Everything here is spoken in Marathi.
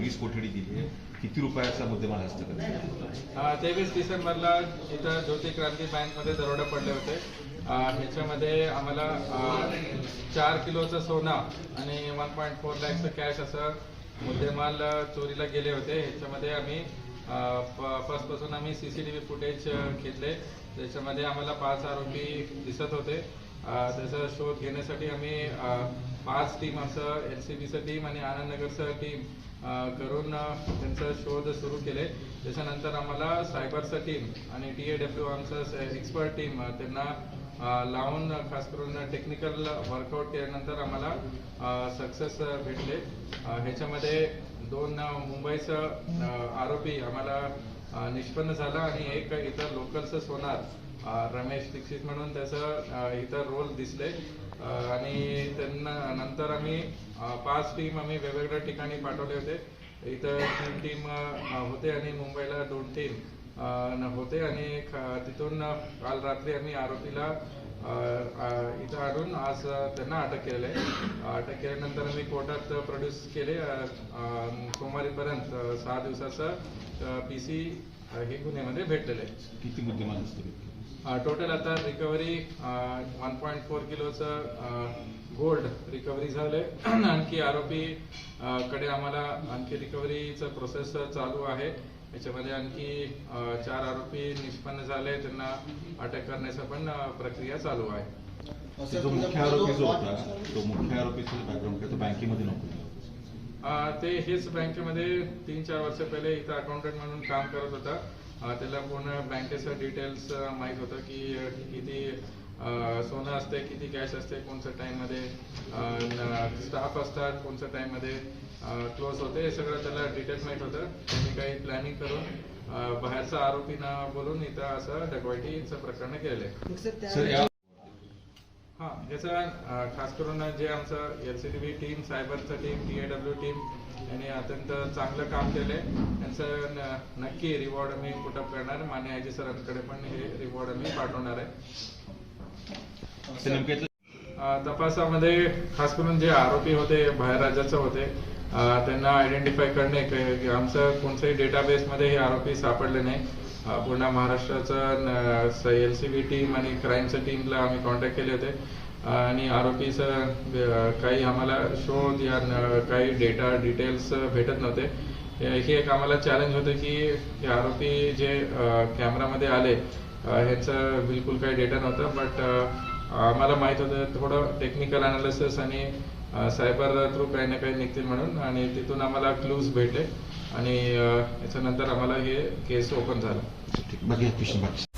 वीस कोठडी दिली आहे. किती रुपयाचा मुद्देमाल हस्तगत तेवीस डिसेंबरला इथं ज्योती क्रांती बँकमध्ये दरोडे पडले होते. ह्याच्यामध्ये आम्हाला चार किलोचं सोनं आणि वन पॉईंट फोर लॅक्सचं कॅश असं मुद्देमाल चोरीला गेले होते. ह्याच्यामध्ये आम्ही फर्स्टपासून आम्ही C C T V footage घेतले. त्याच्यामध्ये आम्हाला पाच आरोपी दिसत होते. त्याचा शोध घेण्यासाठी आम्ही पाच टीम असं एल सी बीचं टीम आणि आनंदनगरचं टीम करून त्यांचा शोध सुरू केले. त्याच्यानंतर आम्हाला सायबरचं टीम आणि टी ए डब्ल्यू आमचं एक्सपर्ट टीम त्यांना लावून खास करून टेक्निकल वर्कआउट केल्यानंतर आम्हाला सक्सेस भेटले. ह्याच्यामध्ये दोन मुंबईचं आरोपी आम्हाला निष्पन्न झाला आणि एक इतर लोकलचं सोनार रमेश दीक्षित म्हणून त्याचं इतर रोल दिसले. आणि त्यांना नंतर आम्ही पाच टीम आम्ही वेगवेगळ्या ठिकाणी पाठवले होते. इथं तीन टीम होते आणि मुंबईला दोन टीम. होते आणि तिथून काल रात्री आम्ही आरोपीला इथं आणून आज त्यांना अटक केलेलं आहे. अटक केल्यानंतर आम्ही कोर्टात प्रोड्यूस केले. सोमवारीपर्यंत सहा दिवसाचं पी सी हे गुन्ह्यामध्ये भेटलेलं आहे. किती मुद्देमाल केले? टोटल आता रिकव्हरी वन पॉईंट फोर किलोचं गोल्ड रिकव्हरी झालंय. आणखी आरोपी कडे आम्हाला आणखी रिकव्हरीचं प्रोसेस चालू आहे. याच्यामध्ये आणखी चार आरोपी निष्पन्न झाले. त्यांना अटक करण्याचा पण प्रक्रिया चालू आहे. जो मुख्य आरोपी जो होता तो मुख्य आरोपीचं बॅकग्राऊंड काय तो बँकेमध्ये नोकरी अ, ते हेच बँकेमध्ये तीन चार वर्ष पहिले इथं अकाउंटंट म्हणून काम करत होता. त्याला पूर्ण बँकेचं डिटेल्स माहीत होतं की किती सोनं असते किती कॅश असते कोणत्या टाईममध्ये स्टाफ असतात कोणत्या टाईममध्ये क्लोज होते हे सगळं त्याला डिटेल्स माहीत होतं. त्यांनी काही प्लॅनिंग करून बाहेरचा आरोपीना बोलून इथं असं डकवायटीचं प्रकरण केलेलं आहे सर या हा याचा अ, खास करून जे आमचं L C T V team सायबरचं team T A W team यांनी अत्यंत चांगलं काम केलंय. त्यांचं न- नक्की रिवॉर्ड आम्ही पुटअप करणार मान्य आयजी सरांकडे पण हे रिवॉर्ड आम्ही पाठवणार आहे. तपासामध्ये खास करून जे आरोपी होते बाहेर राज्याचे होते त्यांना आयडेंटिफाय करणे आमचं कोणत्याही डेटाबेसमध्ये हे आरोपी सापडले नाही. पूर्ण महाराष्ट्राचं एल सी बी टीम आणि क्राईमच्या टीमला आम्ही कॉन्टॅक्ट केले होते. आणि आरोपीचं काही आम्हाला शोध या काही डेटा डिटेल्स भेटत नव्हते. हे एक आम्हाला चॅलेंज होतं की हे आरोपी जे कॅमेरामध्ये आले ह्याचं बिलकुल काही डेटा नव्हता बट आम्हाला माहीत होतं थोडं टेक्निकल अनालिसिस आणि सायबर थ्रू काही ना काही निघतील म्हणून आणि तिथून आम्हाला क्लूज भेटले आणि याच्यानंतर आम्हाला हे केस ओपन झालं.